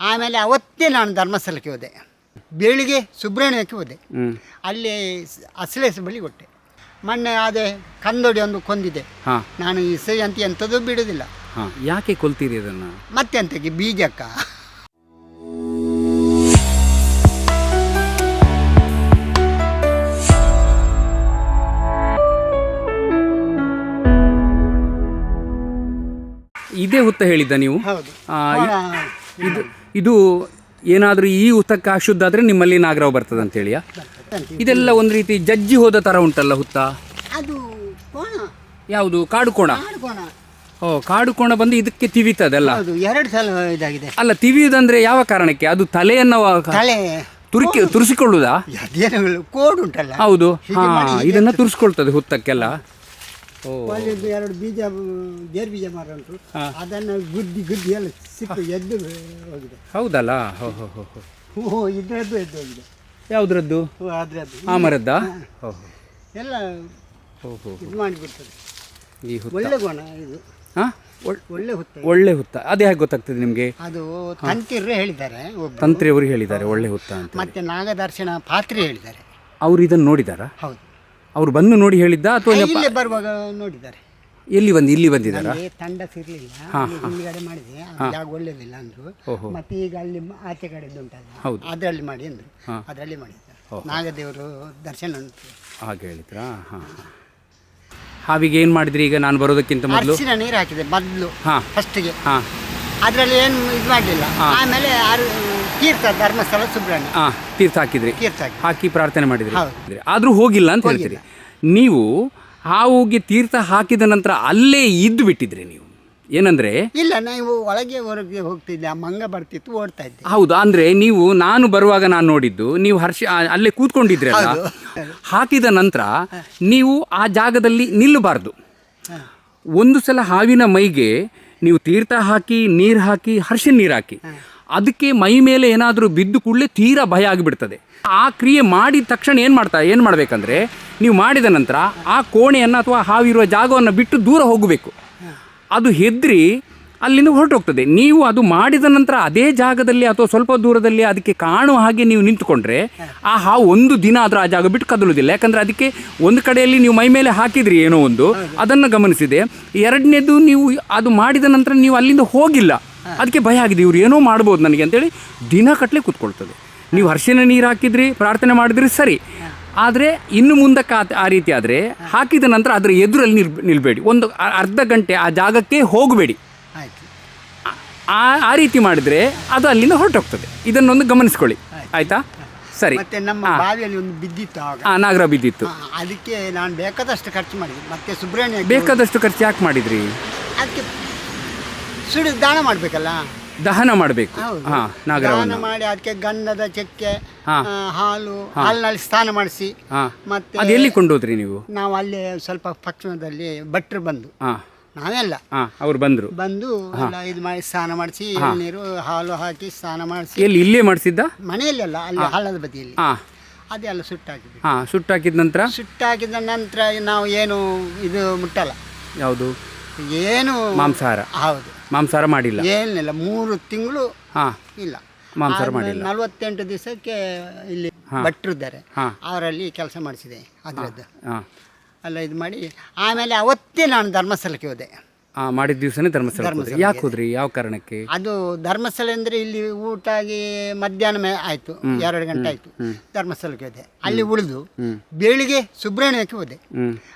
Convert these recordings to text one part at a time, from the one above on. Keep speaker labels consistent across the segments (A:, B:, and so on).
A: ಆಮೇಲೆ ಅವತ್ತೇ ನಾನು ಧರ್ಮಸ್ಥಳಕ್ಕೆ ಹೋದೆ. ಬೆಳಿಗ್ಗೆ ಸುಬ್ರಹ್ಮಣ್ಯಕ್ಕೆ ಹೋದೆ. ಅಲ್ಲಿ ಅಸಲೇಸ ಬಳಿ ಕೊಟ್ಟೆ. ಮೊನ್ನೆ ಅದೇ ಕಂದೋಡಿ ಒಂದು ಕೊಂದಿದೆ. ನಾನು ಈ ಸೈ ಅಂತ ಎಂಥದ್ದು ಬಿಡೋದಿಲ್ಲ.
B: ಯಾಕೆ ಕೊಲ್ತೀರಿ ಅದನ್ನು
A: ಮತ್ತೆಂತಕ್ಕೆ ಬೀಜಕ್ಕ
B: ಇದೇ ಹುತ್ತ ಹೇಳಿದ್ದ ನೀವು?
A: ಹೌದು.
B: ಇದು ಇದು ಏನಾದರೂ ಈ ಹುತ್ತಕ್ಕೆ ಅಶುದ್ಧ ಆದರೆ ನಿಮ್ಮಲ್ಲಿ ನಾಗರಾವ್ ಬರ್ತದೆ ಅಂತೇಳಿಯಾ ಇದೆಲ್ಲ ಒಂದು ರೀತಿ ಜಜ್ಜಿ ಹೋದ ಥರ ಉಂಟಲ್ಲ ಹುತ್ತ?
A: ಅದು ಕೋಣ.
B: ಯಾವುದು? ಕಾಡು ಕೋಣ?
A: ಕಾಡು ಕೋಣ.
B: ಓ ಕಾಡು ಕೋಣ ಬಂದು ಇದಕ್ಕೆ ತಿವಿತದಲ್ಲ
A: ಹೌದು ಎರಡು ಸಲ ಇದಾಗಿದೆ.
B: ಅಲ್ಲ ತಿವಿಯುದಂದ್ರೆ ಯಾವ ಕಾರಣಕ್ಕೆ? ಅದು ತಲೆಯನ್ನು
A: ತಲೆ.
B: ತುರುಕಿ ತುರಿಸಿಕೊಳ್ಳುವುದಾ
A: ಅದೇನು ಕೋಡ್ ಉಂಟಲ್ಲ.
B: ಹೌದು. ಹಾ ಇದನ್ನ ತುರಿಸ್ಕೊಳ್ತದೆ ಹುತ್ತಕ್ಕೆಲ್ಲ.
A: ಒಂದು ಎರಡು ಬೀಜ ಗೇರು ಬೀಜ ಮರ ಉಂಟು. ಅದನ್ನು ಗುದ್ದಿ ಗುದ್ದಿ ಎಲ್ಲ ಸಿಪ್ಪು ಎದ್ದು ಹೋಗಿದೆ.
B: ಹೌದಲ್ಲ? ಹೋ ಹೋ ಹೋ ಹೋ.
A: ಇದ್ರದ್ದು ಎದ್ದು ಹೋಗಿದೆ.
B: ಯಾವುದ್ರದ್ದು?
A: ಅದ್ರದ್ದು
B: ಆ ಮರದ್ದ? ಹೋ. ಹೋ
A: ಎಲ್ಲ
B: ಹೋ ಹೋ
A: ಇದು ಮಾಡಿಬಿಡ್ತದೆ
B: ಈ ಹುತ್ತ.
A: ಒಳ್ಳೆ ಗುಣ ಇದು.
B: ಹಾಂ?
A: ಒಳ್ಳೆ ಹುತ್ತ
B: ಒಳ್ಳೆ ಹುತ್ತ. ಅದೇ ಹೇಗೆ ಗೊತ್ತಾಗ್ತದೆ ನಿಮಗೆ?
A: ಅದು ತಂತಿರ್ರೆ ಹೇಳಿದ್ದಾರೆ ತಂತ್ರಿಯವರು
B: ತಂತ್ರಿ ಅವರು ಹೇಳಿದ್ದಾರೆ ಒಳ್ಳೆ ಹುತ್ತ ಅಂತ
A: ಮತ್ತೆ ನಾಗದರ್ಶನ ಪಾತ್ರೆ ಹೇಳಿದ್ದಾರೆ.
B: ಅವರು ಇದನ್ನು ನೋಡಿದಾರಾ?
A: ಹೌದು.
B: ಅವ್ರು ಬಂದು ನೋಡಿ ಹೇಳಿದ್ದ ಅಥವಾ
A: ಇಲ್ಲೇ ಬರುವಾಗ ನೋಡಿದ್ದಾರೆ.
B: ಎಲ್ಲಿ ಬಂದು ಇಲ್ಲಿ ಬಂದಿದ್ದಾರೆ?
A: ಅಲ್ಲಿ ತಂಡ ಸಿರ್ಲಿಲ್ಲ. ಅಲ್ಲಿ ಹಿಂದ್ಗಡೆ ಮಾಡಿದೆ. ಆ ಜಾಗ ಒಳ್ಳೇದಿಲ್ಲ ಅಂದ್ರು. ಮತ್ತೆ ಈಗ ಅಲ್ಲಿ ಮ- ಆಚೆ ಕಡೆದು ಉಂಟಲ್ಲ.
B: ಹೌದು.
A: ಅದರಲ್ಲಿ ಮಾಡಿ ಅಂದ್ರು. ಅದರಲ್ಲಿ ಮಾಡಿದ್ದಾರೆ ನಾಗದೇವರು ದರ್ಶನ ಉಂಟು.
B: ಹಾಗೆ ಹೇಳಿದ್ರಾ? ಹಾಂ ಹಾವಿಗೆ ಏನು ಮಾಡಿದ್ರಿ? ಈಗ ನಾನು ಬರೋದಕ್ಕಿಂತ ಮೊದಲು?
A: ಅರಿಶಿನ ನೀರು ಹಾಕಿದೆ ಮೊದಲು.
B: ಹಾಂ.
A: ಫಸ್ಟಿಗೆ
B: ಹಾಂ.
A: ಅದರಲ್ಲಿ ಏನು ಇದು ಮಾಡಲಿಲ್ಲ. ಆಮೇಲೆ ಅರು ತೀರ್ಥ ಧರ್ಮಸ್ಥಳ ಸುಬ್ರಹ್ಮಣ್ಯ.
B: ಆ ತೀರ್ಥ ಹಾಕಿದ್ರಿ.
A: ತೀರ್ಥ ಹಾಕಿ.
B: ಹಾಕಿ ಪ್ರಾರ್ಥನೆ ಮಾಡಿದ್ರಿ. ಆದರೂ ಹೋಗಿಲ್ಲ ಅಂತ ಹೇಳ್ತೀರಿ. ನೀವು ಹಾವುಗೆ ತೀರ್ಥ ಹಾಕಿದ ನಂತರ ಅಲ್ಲೇ ಇದ್ದು ಬಿಟ್ಟಿದ್ರಿ ನೀವು. ಏನಂದ್ರೆ?
A: ಇಲ್ಲ ನೀವು ಒಳಗೆ ಹೊರಗೆ ಹೋಗ್ತಿದ್ದೆ. ಆ ಮಂಗ ಬರ್ತಿತ್ತು ಓಡ್ತಾ ಇದ್ದೆ.
B: ಹೌದು ಅಂದ್ರೆ ನೀವು ನಾನು ಬರುವಾಗ ನಾನು ನೋಡಿದ್ದು ನೀವು ಹರ್ಷ ಆ, ಅಲ್ಲೇ ಕೂತ್ಕೊಂಡಿದ್ರಿ ಅಲ್ಲ ಹಾಕಿದ ನಂತರ ನೀವು ಆ ಜಾಗದಲ್ಲಿ ನಿಲ್ಲಬಾರ್ದು. ಒಂದು ಸಲ ಹಾವಿನ ಮೈಗೆ ನೀವು ತೀರ್ಥ ಹಾಕಿ ನೀರು ಹಾಕಿ ಹರ್ಷ ನೀರು ಹಾಕಿ. ಅದಕ್ಕೆ ಮೈ ಮೇಲೆ ಏನಾದರೂ ಬಿದ್ದು ಕೂಡಲೇ ತೀರಾ ಭಯ ಆಗಿಬಿಡ್ತದೆ. ಆ ಕ್ರಿಯೆ ಮಾಡಿದ ತಕ್ಷಣ ಏನು ಮಾಡ್ತಾ, ಏನು ಮಾಡಬೇಕಂದ್ರೆ ನೀವು ಮಾಡಿದ ನಂತರ ಆ ಕೋಣೆಯನ್ನು ಅಥವಾ ಹಾವಿರುವ ಜಾಗವನ್ನು ಬಿಟ್ಟು ದೂರ ಹೋಗಬೇಕು. ಅದು ಹೆದ್ರಿ ಅಲ್ಲಿಂದ ಹೊರಟೋಗ್ತದೆ. ನೀವು ಅದು ಮಾಡಿದ ನಂತರ ಅದೇ ಜಾಗದಲ್ಲಿ ಅಥವಾ ಸ್ವಲ್ಪ ದೂರದಲ್ಲಿ ಅದಕ್ಕೆ ಕಾಣುವ ಹಾಗೆ ನೀವು ನಿಂತುಕೊಂಡ್ರೆ ಆ ಹಾವು ಒಂದು ದಿನ ಆದರೂ ಆ ಜಾಗ ಬಿಟ್ಟು ಕದಲುವುದಿಲ್ಲ. ಯಾಕಂದರೆ ಅದಕ್ಕೆ ಒಂದು ಕಡೆಯಲ್ಲಿ ನೀವು ಮೈ ಮೇಲೆ ಹಾಕಿದ್ರಿ ಏನೋ ಒಂದು, ಅದನ್ನು ಗಮನಿಸಿದೆ. ಎರಡನೇದು ನೀವು ಅದು ಮಾಡಿದ ನಂತರ ನೀವು ಅಲ್ಲಿಂದ ಹೋಗಿಲ್ಲ. ಅದಕ್ಕೆ ಭಯ ಆಗಿದೆ ಇವ್ರು ಏನೋ ಮಾಡ್ಬೋದು ನನಗೆ ಅಂತೇಳಿ ದಿನ ಕಟ್ಟಲೆ ಕೂತ್ಕೊಳ್ತದೆ. ನೀವು ಅರಿಶಿನ ನೀರು ಹಾಕಿದ್ರಿ ಪ್ರಾರ್ಥನೆ ಮಾಡಿದ್ರಿ ಸರಿ. ಆದರೆ ಇನ್ನು ಮುಂದಕ್ಕೆ ಆ- ಆ ರೀತಿ ಆದರೆ ಹಾಕಿದ ನಂತರ ಅದರ ಎದುರಲ್ಲಿ ನಿಲ್ ನಿಲ್ಬೇಡಿ. ಒಂದು ಅರ್ಧ ಗಂಟೆ ಆ ಜಾಗಕ್ಕೆ ಹೋಗಬೇಡಿ. ಆ ಆ ರೀತಿ ಮಾಡಿದರೆ ಅದು ಅಲ್ಲಿಂದ ಹೊರಟೋಗ್ತದೆ. ಇದನ್ನೊಂದು ಗಮನಿಸ್ಕೊಳ್ಳಿ. ಆಯ್ತಾ. ಸರಿ.
A: ಮತ್ತೆ ನಮ್ಮ ಬಾವಿಯಲ್ಲಿ ಒಂದು ಬಿದ್ದಿತ್ತು ಆಗ.
B: ಆ ನಾಗರ ಬಿದ್ದಿತ್ತು.
A: ಅದಕ್ಕೆ ನಾನು ಬೇಕಾದಷ್ಟು ಖರ್ಚು ಮಾಡಿದೆ. ಮತ್ತೆ ಸುಬ್ರಹ್ಮಣ್ಯ
B: ಬೇಕಾದಷ್ಟು ಖರ್ಚು ಯಾಕೆ ಮಾಡಿದ್ರಿ?
A: ಅದಕ್ಕೆ ಸುಡು ದಾನ ಮಾಡಬೇಕಲ್ಲ?
B: ದಹನ ಮಾಡಬೇಕು.
A: ಹೌದು.
B: ಹಾಂ
A: ದಾನ
B: ನಾಗರವನ್ನು
A: ಮಾಡಿ ಅದಕ್ಕೆ ಗಂಧದ ಚಕ್ಕೆ
B: ಹಾ.
A: ಆ, ಹಾಲು ಹಾಲಿನಲ್ಲಿ ಸ್ನಾನ ಮಾಡಿಸಿ
B: ಹಾಂ.
A: ಮತ್ತೆ
B: ಅದು ಎಲ್ಲಿ ಕೊಂಡೋದ್ರಿ ನೀವು?
A: ನಾವು ಅಲ್ಲಿ ಸ್ವಲ್ಪ ಪಕ್ಷಣದಲ್ಲಿ ಭಟ್ರು ಬಂದು.
B: ಹಾಂ.
A: ನಾವೆಲ್ಲ.
B: ಹಾಂ ಅವ್ರು ಬಂದರು.
A: ಬಂದು ಎಲ್ಲ ಇದು ಮಾಡಿ ಸ್ನಾನ ಮಾಡಿಸಿ ನೀರು ಹಾಲು ಹಾಕಿ ಸ್ನಾನ ಮಾಡಿಸಿ.
B: ಎಲ್ಲಿ ಇಲ್ಲೇ ಮಾಡಿಸಿದ್ದ?
A: ಮನೆಯಲ್ಲೆಲ್ಲ ಅಲ್ಲಿ ಹಾಲದ ಬದಿಯಲ್ಲಿ.
B: ಅದೇ
A: ಅದೆಲ್ಲ ಸುಟ್ಟಾಕಿದ್ವಿ
B: ಹಾಂ ಸುಟ್ಟಾಕಿದ ನಂತರ?
A: ಸುಟ್ಟಾಕಿದ ನಂತರ ನಾವು ಏನು ಇದು ಮುಟ್ಟಲ್ಲ.
B: ಯಾವುದು?
A: ಏನು
B: ಮಾಂಸಾಹಾರ.
A: ಹೌದು.
B: ಮಾಂಸಾಹಾರ ಮಾಡಿಲ್ಲ?
A: ಏನಿಲ್ಲ ಮೂರು ತಿಂಗಳು
B: ಹಾ.
A: ಇಲ್ಲ.
B: ಮಾಂಸಾಹಾರ ಮಾಡಿಲ್ಲ.
A: ನಲವತ್ತೆಂಟು ದಿವಸಕ್ಕೆ ಇಲ್ಲಿ ಭಟ್ರಿದ್ದಾರೆ. ಅವರಲ್ಲಿ ಕೆಲಸ ಮಾಡಿಸಿದೆ ಅದರದ್ದು.
B: ಹಾಂ
A: ಅಲ್ಲ ಇದು ಮಾಡಿ ಆಮೇಲೆ ಅವತ್ತೇ ನಾನು ಧರ್ಮಸ್ಥಳಕ್ಕೆ ಹೋದೆ.
B: ಹಾ ಮಾಡಿದ ದಿವಸನೇ ಧರ್ಮಸ್ಥಳ ಯಾಕೆ ಹೋದ್ರಿ? ಯಾವ ಕಾರಣಕ್ಕೆ?
A: ಅದು ಧರ್ಮಸ್ಥಳ ಅಂದರೆ ಇಲ್ಲಿ ಊಟ ಆಗಿ ಮಧ್ಯಾಹ್ನ ಮೇ ಆಯಿತು ಎರಡು ಗಂಟೆ ಆಯಿತು ಧರ್ಮಸ್ಥಳಕ್ಕೆ ಹೋದೆ. ಅಲ್ಲಿ ಉಳಿದು ಬೆಳಿಗ್ಗೆ ಸುಬ್ರಹ್ಮಣ್ಯಕ್ಕೆ ಹೋದೆ.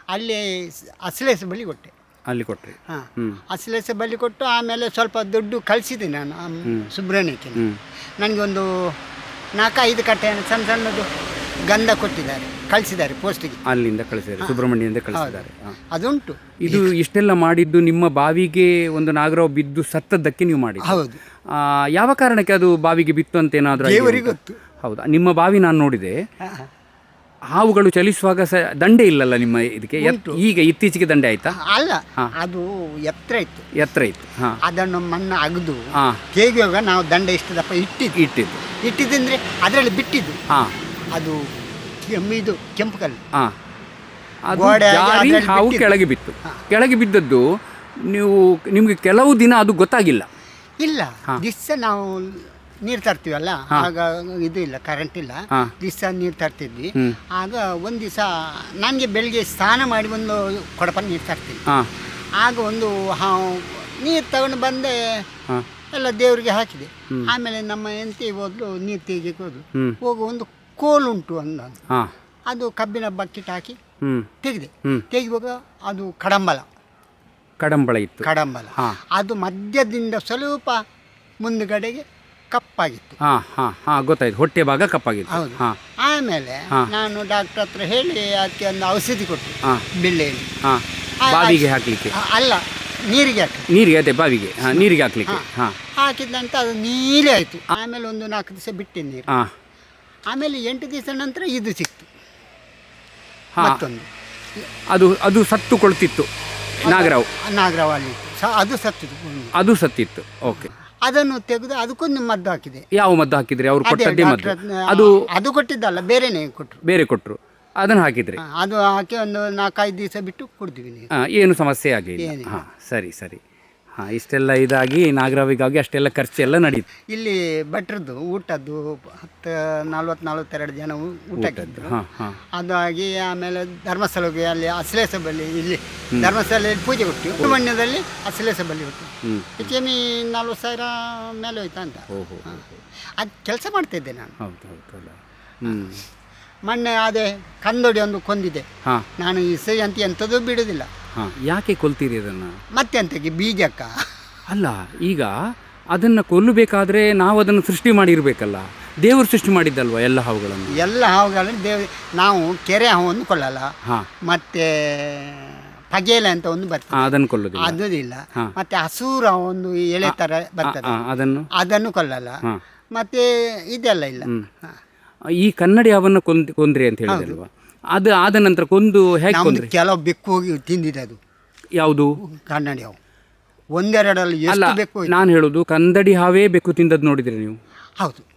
A: ಅಲ್ಲಿ ಅಸಲೇಸ ಬಳಿ ಕೊಟ್ಟೆ
B: ಅಲ್ಲಿ ಕೊಟ್ಟರೆ
A: ಹಾಂ.
B: ಅಸಲೇಸೆ
A: ಅಸಲೇಸ ಬಲಿ ಕೊಟ್ಟು ಆಮೇಲೆ ಸ್ವಲ್ಪ ದುಡ್ಡು ಕಳಿಸಿದೆ ನಾನು ಆ ಸುಬ್ರಹ್ಮಣ್ಯಕ್ಕೆ. ನನಗೆ ಒಂದು ನಾಲ್ಕೈದು ಕಟ್ಟೆ ಸಣ್ಣ ಸಣ್ಣದು ಗಂಧ ಕೊಟ್ಟಿದ್ದಾರೆ ಕಳಿಸಿದ್ದಾರೆ ಪೋಸ್ಟಿಗೆ.
B: ಅಲ್ಲಿಂದ ಕಳಿಸಿದ್ದಾರೆ ಸುಬ್ರಹ್ಮಣ್ಯದಿಂದ ಕಳಿಸಿದ್ದಾರೆ.
A: ಅದುಂಟು.
B: ಇದು ಇಷ್ಟೆಲ್ಲ ಮಾಡಿದ್ದು ನಿಮ್ಮ ಬಾವಿಗೆ ಒಂದು ನಾಗರಾವ್ ಬಿದ್ದು ಸತ್ತದ್ದಕ್ಕೆ ನೀವು ಮಾಡಿ
A: ಹೌದು.
B: ಯಾವ ಕಾರಣಕ್ಕೆ ಅದು ಬಾವಿಗೆ ಬಿತ್ತು ಅಂತ ಏನಾದರೂ
A: ಗೊತ್ತು
B: ಹೌದಾ? ನಿಮ್ಮ ಬಾವಿ ನಾನು ನೋಡಿದೆ. ಹಾವುಗಳು ಚಲಿಸುವಾಗ ಸ ದಂಡೆ ಇಲ್ಲಲ್ಲ ನಿಮ್ಮ ಇದಕ್ಕೆ? ಎತ್- ಈಗ ಇತ್ತೀಚೆಗೆ ದಂಡೆ ಆಯ್ತಾ?
A: ಅಲ್ಲ ಅದು ಎತ್ತರ ಇತ್ತು.
B: ಎತ್ತರ ಇತ್ತು ಹಾಂ.
A: ಅದನ್ನು ಮಣ್ಣು ಅಗದು
B: ಹಾಂ.
A: ನಾವು ದಂಡ ಇಷ್ಟದಪ್ಪ ಇಟ್ಟಿದ್ದು
B: ಇಟ್ಟಿದ್ದು.
A: ಇಟ್ಟಿದ್ದಂದ್ರೆ ಅದರಲ್ಲಿ ಬಿಟ್ಟಿದ್ದು.
B: ಹಾಂ.
A: ಅದು ಕೆಮ್ಮಿದು ಇದು ಕೆಂಪು ಕಲ್ಲು.
B: ಹಾಂ. ಅದು
A: ಗೋಡೆ ಆಗಿ
B: ಜಾರಿ
A: ಅದ್ರಲ್ಲಿ
B: ಹಾವು
A: ಬಿಟ್ಟಿದ್ದು.
B: ಕೆಳಗೆ ಬಿತ್ತು. ಕೆಳಗೆ ಬಿದ್ದದ್ದು ನೀವು ನಿಮಗೆ ಕೆಲವು ದಿನ ಅದು ಗೊತ್ತಾಗಿಲ್ಲ.
A: ಇಲ್ಲ. ದಿವಸ ನಾವು ನೀರು ತರ್ತೀವಲ್ಲ? ಆಗ ಇದು ಇಲ್ಲ ಕರೆಂಟ್ ಇಲ್ಲ. ದಿವಸ ನೀರು ತರ್ತಿದ್ವಿ. ಆಗ ಒಂದು ದಿವಸ ನನಗೆ ಬೆಳಿಗ್ಗೆ ಸ್ನಾನ ಮಾಡಿ ಒಂದು ಕೊಡಪ ನೀರು ತರ್ತೀನಿ. ಆಗ ಒಂದು ನೀರು ತಗೊಂಡು ಬಂದೆ. ಎಲ್ಲ ದೇವರಿಗೆ ಹಾಕಿದೆ. ಆಮೇಲೆ ನಮ್ಮ ಹೆಂಡತಿ ಹೋದ್ಲು ನೀರು ತೆಗಿಯಕ್ಕೆ ಹೋದ್ಲು. ಹೋಗು ಒಂದು ಕೋಲುಂಟು ಅಂದ ಅದು ಕಬ್ಬಿನ ಬಕೆಟ್ ಹಾಕಿ ತೆಗೆದೆ. ತೆಗಿವಾಗ ಅದು ಕಡಂಬಲ.
B: ಕಡಂಬಳ ಇತ್ತು.
A: ಕಡಂಬಲ. ಅದು ಮಧ್ಯದಿಂದ ಸ್ವಲ್ಪ ಮುಂದುಗಡೆಗೆ ಕಪ್ಪಾಗಿತ್ತು.
B: ಹಾಂ ಹಾಂ ಹಾಂ ಗೊತ್ತಾಯ್ತು. ಹೊಟ್ಟೆ ಭಾಗ ಕಪ್ಪಾಗಿತ್ತು.
A: ಹೌದು.
B: ಹಾಂ.
A: ಆಮೇಲೆ
B: ಹಾ.
A: ನಾನು ಡಾಕ್ಟರ್ ಹತ್ರ ಹೇಳಿ ಅದಕ್ಕೆ ಒಂದು ಔಷಧಿ ಕೊಟ್ಟು
B: ಹಾಂ.
A: ಬಿಳ್ಳೆಯಲ್ಲಿ
B: ಹಾಂ.
A: ಆ-
B: ಬಾವಿಗೆ ಹಾಕಲಿಕ್ಕೆ?
A: ಆ, ಅಲ್ಲ ನೀರಿಗೆ ಹಾಕಿ
B: ನೀರಿಗೆ ಅದೇ ಬಾವಿಗೆ. ಹಾಂ ನೀರಿಗೆ ಹಾಕ್ಲಿಕ್ಕೆ. ಹಾಂ.
A: ನಂತರ ಅದು ನೀಲಿ ಆಯಿತು. ಆಮೇಲೆ ಒಂದು ನಾಲ್ಕು ದಿವಸ ಬಿಟ್ಟೆ ನೀರು.
B: ಹಾಂ.
A: ಆಮೇಲೆ ಎಂಟು ದಿವಸ ನಂತರ ಇದು ಸಿಕ್ತು.
B: ಹಾಂ.
A: ಮತ್ತೊಂದು.
B: ಅದು ಅದು ಸತ್ತು ಕೊಳ್ತಿತ್ತು ನಾಗರಾವ್.
A: ನಾಗರಾವ್ ಅಲ್ಲಿ ಇತ್ತು. ಸ ಅದು ಸತ್ತಿತ್ತು. ಒಂದು.
B: ಅದು ಸತ್ತಿತ್ತು. ಓಕೆ.
A: ಅದನ್ನು ತೆಗೆದು ಅದಕ್ಕೊಂದು ಮದ್ದು ಹಾಕಿದೆ.
B: ಯಾವ ಮದ್ದು ಹಾಕಿದ್ರಿ? ಅವ್ರು
A: ಅದೇ
B: ಕೊಟ್ಟದ್ದೇ ಮದ್ದು.
A: ಡಾಕ್ಟರ್ ಹತ್ರ-
B: ಅದು
A: ಅದು ಕೊಟ್ಟಿದ್ದಲ್ಲ ಬೇರೆನೇ ಕೊಟ್ಟರು.
B: ಬೇರೆ ಕೊಟ್ಟರು. ಅದನ್ನು ಹಾಕಿದ್ರಿ?
A: ಅದು ಹಾಕಿ ಒಂದು ನಾಲ್ಕೈದು ದಿವಸ ಬಿಟ್ಟು ನೀರು.
B: ಹಾಂ ಏನು ಸಮಸ್ಯೆ
A: ಆಗಲಿಲ್ಲ.
B: ಹಾಂ ಸರಿ ಸರಿ. ಹಾಂ ಇಷ್ಟೆಲ್ಲ ಇದಾಗಿ ನಾಗರಾವಿಗಾಗಿ ಅಷ್ಟೆಲ್ಲ ಖರ್ಚೆಲ್ಲ ನಡೀತು.
A: ಇಲ್ಲಿ ಭಟ್ರದ್ದು ಊಟದ್ದು ಹತ್ತು ನಲ್ವತ್ತು ನಲ್ವತ್ತೆರಡು ಜನ ಊಟ ಊಟಕ್ಕಿದ್ರು
B: ಹಾಂ ಹಾಂ.
A: ಅದಾಗಿ ಆಮೇಲೆ ಧರ್ಮಸ್ಥಳಕ್ಕೆ ಅಲ್ಲಿ ಅಶ್ಲೇಷ ಬಲಿ ಇಲ್ಲಿ ಧರ್ಮಸ್ಥಳದಲ್ಲಿ ಪೂಜೆ ಕೊಟ್ಟು ಸುಬ್ರಹ್ಮಣ್ಯದಲ್ಲಿ ಅಶ್ಲೇಷ ಬಲಿ ಕೊಟ್ಟು.
B: ಹ್ಞೂ
A: ಹೆಚ್ಚೇಮಿ ನಲ್ವತ್ತು ಸಾವಿರ ಮೇಲೆ ಹೋಯ್ತಾ ಅಂತ.
B: ಓಹೋ
A: ಅದು ಕೆಲಸ ಮಾಡ್ತಿದ್ದೆ ನಾನು. ಮೊನ್ನೆ ಅದೇ ಕಂದೊಡಿ ಒಂದು ಕೊಂದಿದೆ. ನಾನು ಈ ಸೈ ಅಂತ ಎಂಥದ್ದು ಬಿಡೋದಿಲ್ಲ.
B: ಯಾಕೆ ಕೊಲ್ತೀರಿ ಅದನ್ನ?
A: ಮತ್ತೆ ಬೀಜಕ್ಕ?
B: ಅಲ್ಲ ಈಗ ಅದನ್ನ ಕೊಲ್ಲಬೇಕಾದ್ರೆ ನಾವು ಅದನ್ನು ಸೃಷ್ಟಿ ಮಾಡಿರಬೇಕಲ್ಲ. ದೇವರು ಸೃಷ್ಟಿ ಮಾಡಿದ್ದಲ್ವ ಎಲ್ಲ ಹಾವುಗಳನ್ನು?
A: ಎಲ್ಲ ಹಾವುಗಳನ್ನು ದೇವ ನಾವು ಕೆರೆ ಹಾವನ್ನು ಕೊಳ್ಳಲ್ಲ
B: ಹಾಂ.
A: ಮತ್ತೆ ಪಗೇಲೆ ಅಂತ ಒಂದು ಬರ್ತದೆ.
B: ಅದನ್ನು ಕೊಲ್ಲೋದಿಲ್ಲ.
A: ಅದು ಇಲ್ಲ. ಮತ್ತೆ ಹಸೂರ ಒಂದು ಎಳೆ ತರ ಬರ್ತದೆ.
B: ಅದನ್ನು?
A: ಅದನ್ನು ಕೊಲ್ಲಲ್ಲ. ಮತ್ತೆ ಇದೆಲ್ಲ ಇಲ್ಲ.
B: ಈ ಕನ್ನಡಿ ಅವನ್ನ ಕೊಂದ್ ಕೊಂದ್ರಿ ಅಂತ ಹೇಳಿದಲ್ವಾ? ಅದು ಆದ ನಂತರ ಕೊಂದು ಹೇಗೆ
A: ನಮ್ದು
B: ಕೊಂದ್ರಿ?
A: ಕೆಲವು ಬೆಕ್ಕು ಹೋಗಿ ತಿಂದಿದೆ ಅದು.
B: ಯಾವುದು?
A: ಕನ್ನಡಿ ಹಾವು. ಒಂದೆರಡಲ್ಲಿ
B: ಅಲ್ಲ
A: ಎಷ್ಟು ಬೆಕ್ಕು ಹೋಯ್ತು?
B: ನಾನು ಹೇಳೋದು ಕನ್ನಡಿ ಹಾವೇ ಬೆಕ್ಕು ತಿಂದದ್ದು ನೋಡಿದ್ರಿ ನೀವು?
A: ಹೌದು.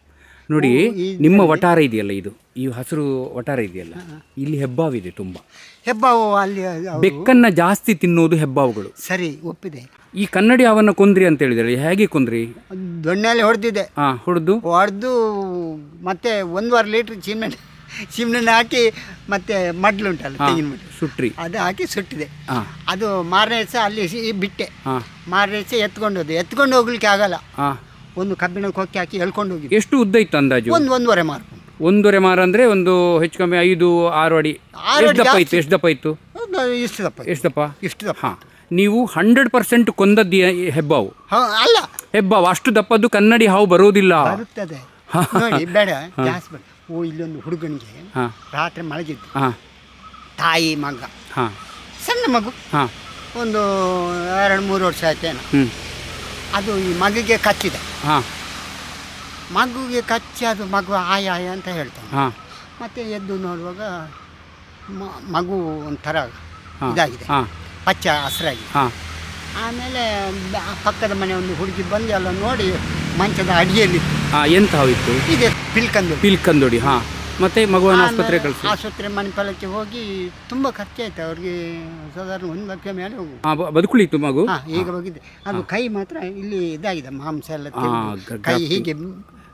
B: ನೋಡಿ ನಿಮ್ಮ ವಟಾರ ಇದೆಯಲ್ಲ ಇದು? ಈ ಹಸಿರು ವಟಾರ ಇದೆಯಲ್ಲ ಇಲ್ಲಿ ಹೆಬ್ಬಾವಿದೆ ತುಂಬ.
A: ಹೆಬ್ಬಾವು ಅಲ್ಲಿ ಅವ್ರು-
B: ಬೆಕ್ಕನ್ನ ಜಾಸ್ತಿ ತಿನ್ನೋದು ಹೆಬ್ಬಾವುಗಳು.
A: ಸರಿ ಒಪ್ಪಿದೆ.
B: ಈ ಕನ್ನಡಿ ಹಾವನ್ನು ಕೊಂದ್ರಿ ಅಂತ ಹೇಳಿದ್ರೆ ಹೇಗೆ ಕೊಂದ್ರಿ?
A: ದೊಣ್ಣೆಯಲ್ಲಿ ಹೊಡೆದಿದೆ
B: ಹಾ ಹೊಡೆದು?
A: ಹೊಡೆದು ಮತ್ತೆ ಒಂದೂವರೆ ಲೀಟ್ರ್ ಚಿಮ್ನೆ ಚಿಮ್ನೆ ಹಾಕಿ ಮತ್ತೆ ಮಡ್ಲುಂಟಲ್ಲ ತೆಂಗಿನ ಮಡ್ಲು.
B: ಸುಟ್ರಿ.
A: ಅದು ಹಾಕಿ ಸುಟ್ಟಿದೆ. ಅದು ಮಾರನೇ ದಿವಸ ಅಲ್ಲಿ ಸಿ- ಬಿಟ್ಟೆ. ಮಾರನೇ ದಿವಸ ಎತ್ಕೊಂಡು ಹೋದೆ. ಎತ್ಕೊಂಡು ಹೋಗ್ಲಿಕ್ಕೆ ಆಗಲ್ಲ.
B: ಹಾ.
A: ಒಂದು ಕಬ್ಬಿಣ ಕೊಕ್ಕಿ ಹಾಕಿ ಎಳ್ಕೊಂಡು ಹೋಗಿ
B: ಎಷ್ಟು ಉದ್ದ ಇತ್ತು ಅಂದಾಜು?
A: ಒಂದು ಒಂದೂವರೆ ಮಾರ್ಕೊಂಡು
B: ಒಂದೂವರೆ ಮಾರ ಅಂದ್ರೆ ಒಂದು ಹೆಚ್ಚು ಕಮ್ಮಿ ಐದು ಆರು ಅಡಿ.
A: ಆರು
B: ಎಷ್ಟು
A: ಅಡಿ
B: ದಪ್ಪ ಇತ್ತು? ಎಷ್ಟು ದಪ್ಪ ಇತ್ತು?
A: ಎಷ್ಟು ಇಷ್ಟು ದಪ್ಪ
B: ಎಷ್ಟು ದಪ್ಪ?
A: ಇಷ್ಟು ದಪ್ಪ
B: ಹಾ. ನೀವು ಹಂಡ್ರೆಡ್ ಪರ್ಸೆಂಟ್ ಕೊಂದದ್ದು ಹೆಬ್ಬಾವು?
A: ಹಾ ಅಲ್ಲ.
B: ಹೆಬ್ಬಾವು. ಅಷ್ಟು ದಪ್ಪದ್ದು ಕನ್ನಡಿ ಹಾವು ಬರೋದಿಲ್ಲ
A: ಬರುತ್ತದೆ. ನೋಡಿ ಬೇಡ. ಜಾಸ್ತಿ ಬೇಡ ಓ ಇಲ್ಲೊಂದು ಹುಡುಗನಿಗೆ
B: ಹಾ.
A: ರಾತ್ರಿ ಮಲಗಿದ್ದು.
B: ಹಾ.
A: ತಾಯಿ ಮಗ.
B: ಹಾ.
A: ಸಣ್ಣ ಮಗು.
B: ಹಾ.
A: ಒಂದು ಎರಡು ಮೂರು ವರ್ಷ ಆಯ್ತೇನೋ.
B: ಹ್ಞೂ
A: ಅದು ಈ ಮಗುಗೆ ಕಚ್ಚಿದೆ.
B: ಹಾ.
A: ಮಗುಗೆ ಕಚ್ಚಿ ಅದು ಮಗು ಆಯ ಆಯ ಅಂತ ಹೇಳ್ತಾನೆ.
B: ಹಾ.
A: ಮತ್ತೆ ಎದ್ದು ನೋಡುವಾಗ ಮ- ಮಗು ಒಂಥರ ಇದಾಗಿದೆ.
B: ಹಾ.
A: ಪಚ್ಚ ಹಸ್ರಾಗಿ
B: ಹಾ.
A: ಆಮೇಲೆ ಬ- ಪಕ್ಕದ ಮನೆ ಒಂದು ಹುಡುಗಿ ಬಂದು ಎಲ್ಲ ನೋಡಿ ಮಂಚದ ಅಡಿಯಲ್ಲಿ
B: ಹಾಂ ಎಂತ
A: ಇದೆ ಪಿಲ್ಕಂದು
B: ಪಿಲ್ಕಂದೊಡಿ ಹಾ. ಮತ್ತೆ ಮಗುವನ್ನ ಆಸ್ಪತ್ರೆ ಕಳಿಸಿ.
A: ಆಸ್ಪತ್ರೆ ಮಣಿಪಾಲಕ್ಕೆ ಹೋಗಿ ತುಂಬಾ ಖರ್ಚಾಯ್ತು. ಅವ್ರಿಗೆ ಸಾಧಾರಣ ಒಂದು ಲಕ್ಷ ಮೇಲೆ ಹೋಗು.
B: ಹಾ ಬದುಕುಳಿತು ಮಗು?
A: ಹಾ ಈಗ ಹೋಗಿದ್ದೆ ಅದು ಕೈ ಮಾತ್ರ ಇಲ್ಲಿ ಇದಾಗಿದೆ ಮಾಂಸ ಎಲ್ಲ
B: ಹಾ,
A: ತಿಂದು.
B: ಗ-
A: ಕೈ. ಹೀಗೆ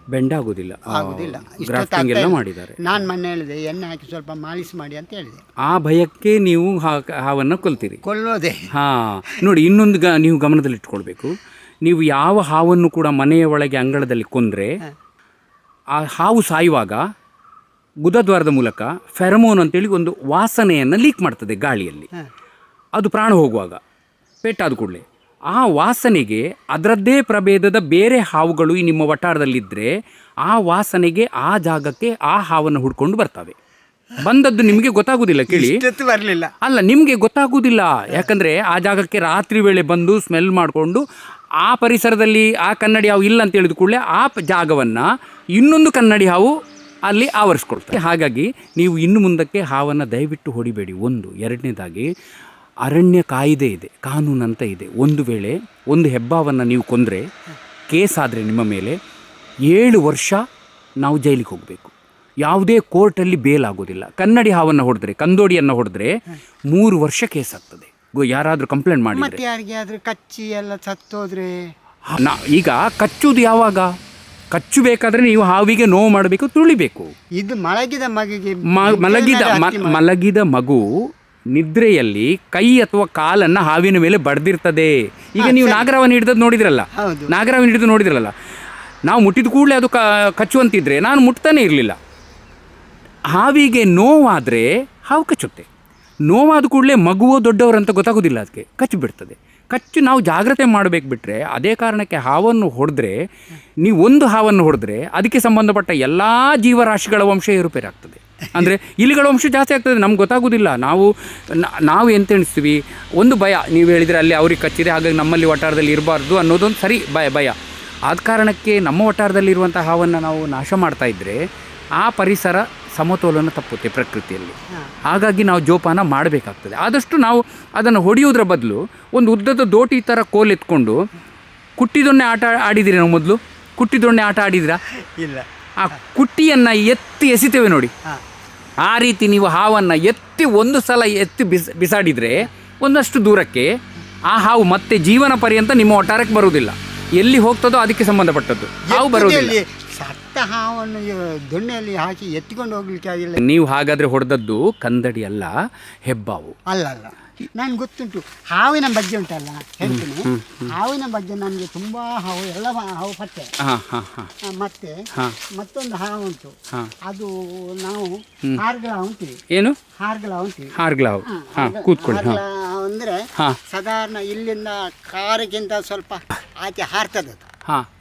B: ಬೆಂಡ್ ಆಗುದಿಲ್ಲ.
A: ಆಗುದಿಲ್ಲ
B: ಗ್ರಾಫ್ಟಿಂಗ್ ಎಲ್ಲ ಮಾಡಿದ್ದಾರೆ.
A: ನಾನು ಮೊನ್ನೆ ಹೇಳಿದೆ ಎಣ್ಣೆ ಹಾಕಿ ಸ್ವಲ್ಪ ಮಾಲಿಶ್ ಮಾಡಿ ಅಂತ ಹೇಳಿದೆ.
B: ಆ ಭಯಕ್ಕೆ ನೀವು ಹಾ- ಹಾವನ್ನ ಕೊಲ್ತೀರಿ.
A: ಕೊಲ್ಲೋದೆ.
B: ಹಾ. ನೋಡಿ ಇನ್ನೊಂದು ಗ ನೀವು ಗಮನದಲ್ಲಿಟ್ಕೊಳ್ಬೇಕು. ನೀವು ಯಾವ ಹಾವನ್ನು ಕೂಡ ಮನೆಯ ಒಳಗೆ ಅಂಗಳದಲ್ಲಿ ಕೊಂದರೆ ಆ ಹಾವು ಸಾಯುವಾಗ ಗುದದ್ವಾರದ ಮೂಲಕ ಫೆರಮೋನ್ ಅಂತೇಳಿ ಒಂದು ವಾಸನೆಯನ್ನು ಲೀಕ್ ಮಾಡ್ತದೆ ಗಾಳಿಯಲ್ಲಿ. ಅದು ಪ್ರಾಣ ಹೋಗುವಾಗ ಪೆಟ್ಟಾದ ಕೂಡಲೇ. ಆ ವಾಸನೆಗೆ ಅದರದ್ದೇ ಪ್ರಭೇದದ ಬೇರೆ ಹಾವುಗಳು ಈ ನಿಮ್ಮ ವಟಾರದಲ್ಲಿದ್ದರೆ ಆ ವಾಸನೆಗೆ ಆ ಜಾಗಕ್ಕೆ ಆ ಹಾವನ್ನು ಹುಡ್ಕೊಂಡು ಬರ್ತವೆ. ಬಂದದ್ದು ನಿಮಗೆ ಗೊತ್ತಾಗುದಿಲ್ಲ ಕೇಳಿ.
A: ಇಷ್ಟೊತ್ತು ಬರಲಿಲ್ಲ.
B: ಅಲ್ಲ ನಿಮಗೆ ಗೊತ್ತಾಗುದಿಲ್ಲ. ಯಾಕಂದ್ರೆ ಆ ಜಾಗಕ್ಕೆ ರಾತ್ರಿ ವೇಳೆ ಬಂದು ಸ್ಮೆಲ್ ಮಾಡಿಕೊಂಡು ಆ ಪರಿಸರದಲ್ಲಿ ಆ ಕನ್ನಡಿ ಹಾವು ಇಲ್ಲ ಅಂತ ಹೇಳಿದ ಕೂಡಲೇ ಆ ಪ- ಜಾಗವನ್ನು ಇನ್ನೊಂದು ಕನ್ನಡಿ ಹಾವು ಅಲ್ಲಿ ಆವರಿಸ್ಕೊಳ್ತಾರೆ ಹಾಗಾಗಿ ನೀವು ಇನ್ನು ಮುಂದಕ್ಕೆ ಹಾವನ್ನು ದಯವಿಟ್ಟು ಹೊಡಿಬೇಡಿ. ಒಂದು ಎರಡನೇದಾಗಿ ಅರಣ್ಯ ಕಾಯಿದೆ ಇದೆ ಕಾನೂನು ಅಂತ ಇದೆ. ಒಂದು ವೇಳೆ ಒಂದು ಹೆಬ್ಬಾವನ್ನು ನೀವು ಕೊಂದರೆ ಕೇಸ್ ಆದರೆ ನಿಮ್ಮ ಮೇಲೆ ಏಳು ವರ್ಷ ನಾವು ಜೈಲಿಗೆ ಹೋಗಬೇಕು. ಯಾವುದೇ ಕೋರ್ಟಲ್ಲಿ ಬೇಲ್ ಆಗೋದಿಲ್ಲ ಕನ್ನಡಿ ಹಾವನ್ನು ಹೊಡೆದ್ರೆ ಕಂದೋಡಿಯನ್ನು ಹೊಡೆದ್ರೆ ಮೂರು ವರ್ಷ ಕೇಸ್ ಆಗ್ತದೆ. ಯಾರಾದರೂ ಕಂಪ್ಲೇಂಟ್ ಮಾಡಿ
A: ಮತ್ತೆ ಕಚ್ಚಿ ಎಲ್ಲ ಸತ್ತೋದ್ರೆ?
B: ಈಗ ಕಚ್ಚುವುದು ಯಾವಾಗ? ಕಚ್ಚಬೇಕಾದ್ರೆ ನೀವು ಹಾವಿಗೆ ನೋವು ಮಾಡಬೇಕು ತುಳಿಬೇಕು.
A: ಇದು ಮಲಗಿದ ಮಗಿಗೆ
B: ಮ- ಮಲಗಿದ ಮ- ಮಲಗಿದ ಮಗು ನಿದ್ರೆಯಲ್ಲಿ ಕೈ ಅಥವಾ ಕಾಲನ್ನ ಹಾವಿನ ಮೇಲೆ ಬಡ್ದಿರ್ತದೆ. ಈಗ ನೀವು ನಾಗರವನ್ನ ಹಿಡಿದದ್ದು ನೋಡಿದ್ರಲ್ಲ?
A: ಹೌದು.
B: ನಾಗರವನ್ನ ಹಿಡಿದು ನೋಡಿದ್ರಲ್ಲ? ನಾವು ಮುಟ್ಟಿದ ಕೂಡಲೇ ಅದು ಕ ಕಚ್ಚುವಂತಿದ್ರೆ ನಾನು ಮುಟ್ತಾನೆ ಇರಲಿಲ್ಲ. ಹಾವಿಗೆ ನೋವಾದರೆ ಹಾವು ಕಚ್ಚುತ್ತೆ. ನೋವಾದ ಕೂಡಲೇ ಮಗುವೋ ದೊಡ್ಡವರಂತ ಗೊತ್ತಾಗೋದಿಲ್ಲ ಅದಕ್ಕೆ ಕಚ್ಚಿ ಬಿಡ್ತದೆ. ಕಚ್ಚು ನಾವು ಜಾಗ್ರತೆ ಮಾಡಬೇಕು ಬಿಟ್ಟರೆ ಅದೇ ಕಾರಣಕ್ಕೆ ಹಾವನ್ನು ಹೊಡೆದ್ರೆ, ನೀವು ಒಂದು ಹಾವನ್ನು ಹೊಡೆದ್ರೆ ಅದಕ್ಕೆ ಸಂಬಂಧಪಟ್ಟ ಎಲ್ಲ ಜೀವರಾಶಿಗಳ ವಂಶ ಏರುಪೇರಾಗ್ತದೆ. ಅಂದರೆ ಇಲಿಗಳ ವಂಶ ಜಾಸ್ತಿ ಆಗ್ತದೆ, ನಮ್ಗೆ ಗೊತ್ತಾಗೋದಿಲ್ಲ. ನಾವು ನಾವು ಎಂತ ಎಣಿಸ್ತೀವಿ? ಒಂದು ಭಯ. ನೀವು ಹೇಳಿದರೆ ಅಲ್ಲಿ ಅವ್ರಿಗೆ ಕಚ್ಚಿದೆ ಹಾಗಾಗಿ ನಮ್ಮಲ್ಲಿ ವಟಾರದಲ್ಲಿ ಇರಬಾರ್ದು ಅನ್ನೋದೊಂದು ಸರಿ ಭಯ ಭಯ. ಆದ ಕಾರಣಕ್ಕೆ ನಮ್ಮ ವಟಾರದಲ್ಲಿರುವಂಥ ಹಾವನ್ನು ನಾವು ನಾಶ ಮಾಡ್ತಾ ಇದ್ದರೆ ಆ ಪರಿಸರ ಸಮತೋಲನ ತಪ್ಪುತ್ತೆ ಪ್ರಕೃತಿಯಲ್ಲಿ. ಹಾಗಾಗಿ ನಾವು ಜೋಪಾನ ಮಾಡಬೇಕಾಗ್ತದೆ. ಆದಷ್ಟು ನಾವು ಅದನ್ನು ಹೊಡೆಯೋದ್ರ ಬದಲು ಒಂದು ಉದ್ದದ ದೋಟಿ ಥರ ಕೋಲ್ ಎತ್ಕೊಂಡು ಕುಟ್ಟಿದೊಣ್ಣೆ ಆಟ ಆಡಿದಿರಿ ನಾವು ಮೊದಲು? ಕುಟ್ಟಿದೊಣ್ಣೆ ಆಟ ಆಡಿದಿರಾ
A: ಇಲ್ಲ.
B: ಆ ಕುಟ್ಟಿಯನ್ನು ಎತ್ತಿ ಎಸಿತೇವೆ ನೋಡಿ. ಆ ರೀತಿ ನೀವು ಹಾವನ್ನು ಎತ್ತಿ ಒಂದು ಸಲ ಎತ್ತಿ ಬಿಸ್ ಬಿಸಾಡಿದರೆ ಒಂದಷ್ಟು ದೂರಕ್ಕೆ ಆ ಹಾವು ಮತ್ತೆ ಜೀವನ ಪರ್ಯಂತ ನಿಮ್ಮ ಒಟ್ಟಾರಕ್ಕೆ ಬರುವುದಿಲ್ಲ. ಎಲ್ಲಿ ಹೋಗ್ತದೋ ಅದಕ್ಕೆ ಸಂಬಂಧಪಟ್ಟದ್ದು. ಹಾವು ಬರುವುದಿಲ್ಲ.
A: ಹಾವನ್ನು ದೊಣ್ಣೆಯಲ್ಲಿ ಹಾಕಿ ಎತ್ತಿಕೊಂಡು ಹೋಗ್ಲಿಕ್ಕೆ ಆಗಿಲ್ಲ.
B: ನೀವು ಹಾಗಾದ್ರೆ ಹೊಡೆದದ್ದು ಕಂದಡಿ ಅಲ್ಲ ಹೆಬ್ಬಾವು.
A: ಅಲ್ಲ ಅಲ್ಲ. ನನ್ಗೆ ಗೊತ್ತುಂಟು. ಹಾವಿನ ಬಗ್ಗೆ ಉಂಟಲ್ಲ ಹೇಳ್ತೀನಿ. ಹಾವಿನ ಬಗ್ಗೆ ನನಗೆ ತುಂಬಾ ಹಾವು ಎಲ್ಲ ಹಾವು ಪತ್ತೆ. ಮತ್ತೆ ಮತ್ತೊಂದು ಹಾವು ಉಂಟು. ಅದು ನಾವು ಹಾರ್ಗಳ ಅಂತೀವಿ.
B: ಏನು?
A: ಹಾರ್ಗಳ ಅಂತೀವಿ.
B: ಹಾರ್ಗ್ಲಾ ಕೂತ್ಕೊಂಡು ಕೂತ್ಕೊಳ್ಳಿ
A: ಅಂದ್ರೆ ಸಾಧಾರಣ ಇಲ್ಲಿಂದ ಕಾರಿಗಿಂತ ಸ್ವಲ್ಪ ಆಚೆ ಹಾರ್ತದೆ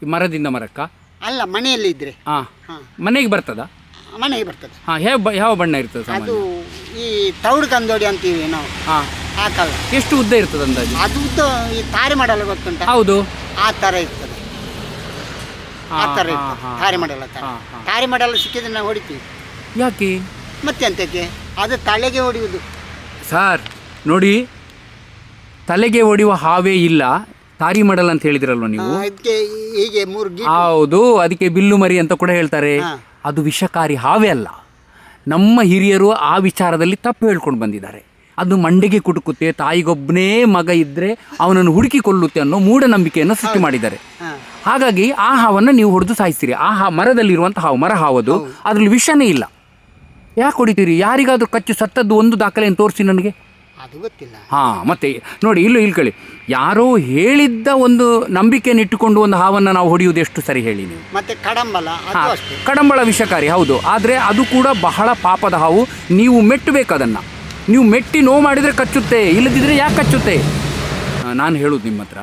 B: ಮರದಿಂದ ಮರಕ್ಕ?
A: ಅಲ್ಲ ಮನೆಯಲ್ಲಿ ಇದ್ರೆ.
B: ಹಾಂ. ಮನೆಗೆ ಬರ್ತದ?
A: ಮನೆಗೆ ಬರ್ತದೆ.
B: ಹಾಂ ಯಾವ ಯಾವ ಬಣ್ಣ ಇರ್ತದೆ
A: ಅದು
B: ಸಾಮಾನ್ಯ
A: ಈ ತೌಡು ಕಂದೋಡಿ ಅಂತೀವಿ ನಾವು.
B: ಹಾಂ.
A: ಆ ಕಲರ್.
B: ಎಷ್ಟು ಉದ್ದ ಇರ್ತದೆ ಅಂದಾಜು?
A: ಅದು ಉದ್ದ ಈ ತಾರಿ ಮಾಡಲ್ಲ ಗೊತ್ತುಂಟ?
B: ಹೌದು.
A: ಆ ಥರ ಇರ್ತದೆ. ಆ ಥರ
B: ಹಾ,
A: ಇರ್ತದೆ.
B: ಹಾ,
A: ತಾರಿ ಮಾಡಲ್ಲ ಥರ
B: ಹಾ, ಹಾ.
A: ತಾರಿ ಮಾಡಲ್ಲ ಸಿಕ್ಕಿದ್ರೆ ನಾವು ಹೊಡಿತೀವಿ.
B: ಯಾಕೆ?
A: ಮತ್ತೆ ಅಂತಕ್ಕೆ ಅದು ತಲೆಗೆ ಹೊಡೆಯುವುದು.
B: ಸರ್ ನೋಡಿ ತಲೆಗೆ ಹೊಡೆಯುವ ಹಾವೇ ಇಲ್ಲ. ತಾರಿ ಮಾಡಲ್ಲ ಅಂತ ಹೇಳಿದಿರಲ್ವ ನೀವು?
A: ಅದಕ್ಕೆ ಹೀಗೆ ಮೂರು ಗಿ
B: ಹೌದು ಅದಕ್ಕೆ ಬಿಲ್ಲು ಮರಿ ಅಂತ ಕೂಡ ಹೇಳ್ತಾರೆ. ಅದು ವಿಷಕಾರಿ ಹಾವೇ ಅಲ್ಲ. ನಮ್ಮ ಹಿರಿಯರು ಆ ವಿಚಾರದಲ್ಲಿ ತಪ್ಪು ಹೇಳ್ಕೊಂಡು ಬಂದಿದ್ದಾರೆ. ಅದು ಮಂಡಿಗೆ ಕುಟುಕುತ್ತೆ ತಾಯಿಗೊಬ್ಬನೇ ಮಗ ಇದ್ದರೆ ಅವನನ್ನು ಹುಡುಕಿ ಕೊಲ್ಲುತ್ತೆ ಅನ್ನೋ ಮೂಢನಂಬಿಕೆಯನ್ನು ಸೃಷ್ಟಿ ಮಾಡಿದ್ದಾರೆ. ಹಾಗಾಗಿ ಆ ಹಾವನ್ನು ನೀವು ಹೊಡೆದು ಸಾಯಿಸ್ತೀರಿ. ಆ ಹಾ ಮರದಲ್ಲಿರುವಂಥ ಹಾವು ಮರ ಹಾವದು ಅದರಲ್ಲಿ ವಿಷನೇ ಇಲ್ಲ. ಯಾಕೆ ಹೊಡಿತೀರಿ? ಯಾರಿಗಾದರೂ ಕಚ್ಚು ಸತ್ತದ್ದು ಒಂದು ದಾಖಲೆಯನ್ನು ತೋರಿಸಿ ನನಗೆ. ಹಾಂ ಮತ್ತೆ ನೋಡಿ ಇಲ್ಲೂ ಇಲ್ಕಳಿ ಯಾರೋ ಹೇಳಿದ್ದ ಒಂದು ನಂಬಿಕೆಯನ್ನು ಇಟ್ಟುಕೊಂಡು ಒಂದು ಹಾವನ್ನು ನಾವು ಹೊಡೆಯುವುದು ಎಷ್ಟು ಸರಿ ಹೇಳಿ ನೀವು?
A: ಮತ್ತೆ ಕಡಂಬಲ
B: ಕಡಂಬಳ ವಿಷಕಾರಿ ಹೌದು. ಆದರೆ ಅದು ಕೂಡ ಬಹಳ ಪಾಪದ ಹಾವು. ನೀವು ಮೆಟ್ಟಬೇಕು ಅದನ್ನು. ನೀವು ಮೆಟ್ಟಿ ನೋವು ಮಾಡಿದರೆ ಕಚ್ಚುತ್ತೆ ಇಲ್ಲದಿದ್ದರೆ ಯಾಕೆ ಕಚ್ಚುತ್ತೆ? ನಾನು ಹೇಳುದು ನಿಮ್ಮ ಹತ್ರ.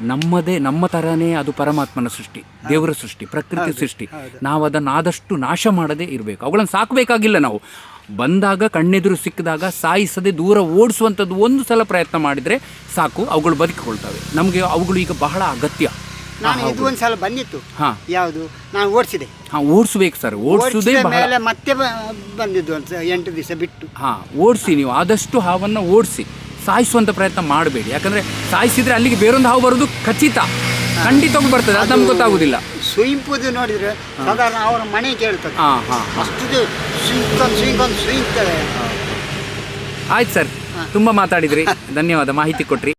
B: ನಮ್ಮದೇ ನಮ್ಮ ಥರನೇ ಅದು ಪರಮಾತ್ಮನ ಸೃಷ್ಟಿ ದೇವರ ಸೃಷ್ಟಿ ಪ್ರಕೃತಿ ಸೃಷ್ಟಿ. ನಾವು ಅದನ್ನು ಆದಷ್ಟು ನಾಶ ಮಾಡದೇ ಇರಬೇಕು. ಅವುಗಳನ್ನು ಸಾಕಬೇಕಾಗಿಲ್ಲ ನಾವು. ಬಂದಾಗ ಕಣ್ಣೆದುರು ಸಿಕ್ಕಿದಾಗ ಸಾಯಿಸದೆ ದೂರ ಓಡಿಸುವಂಥದ್ದು ಒಂದು ಸಲ ಪ್ರಯತ್ನ ಮಾಡಿದರೆ ಸಾಕು ಅವುಗಳು ಬದುಕಿಕೊಳ್ತವೆ. ನಮಗೆ ಅವುಗಳು ಈಗ ಬಹಳ ಅಗತ್ಯ.
A: ನಾನು ಇದು ಒಂದು ಸಲ ಬಂದಿತ್ತು.
B: ಹಾಂ.
A: ಯಾವುದು? ನಾನು ಓಡಿಸಿದೆ.
B: ಹಾಂ ಓಡಿಸ್ಬೇಕು ಸರ್ ಓಡಿಸೋದೇ ಬಹಳ
A: ಮೇಲೆ ಮತ್ತೆ ಬಂದಿದ್ದು ಒಂದು ಎಂಟು ದಿವಸ ಬಿಟ್ಟು.
B: ಹಾಂ ಓಡಿಸಿ ನೀವು ಆದಷ್ಟು ಹಾವನ್ನು ಓಡಿಸಿ. ಸಾಯಿಸುವಂಥ ಪ್ರಯತ್ನ ಮಾಡಬೇಡಿ. ಯಾಕಂದರೆ ಸಾಯಿಸಿದರೆ ಅಲ್ಲಿಗೆ ಬೇರೊಂದು ಹಾವು ಬರೋದು ಖಚಿತ. ಖಂಡಿತವಾಗಿ ಬರ್ತದೆ ಅದು ನಮ್ಗೆ ಗೊತ್ತಾಗೋದಿಲ್ಲ
A: ಸುಯಿಂಪುದು ನೋಡಿದ್ರೆ ಸಾಧಾರಣ ಅವರ ಮನೆ ಕೇಳ್ತದೆ. ಅಷ್ಟು ಸ್ವಿಂಕೊಂಡು ಸ್ವಿಂಕೊಂಡು ಸ್ವಿಂಗ್ತದೆ
B: ಆಯ್ತು ಸರ್. ತುಂಬಾ ಮಾತಾಡಿದ್ರಿ. ಧನ್ಯವಾದ. ಮಾಹಿತಿ ಕೊಟ್ರಿ.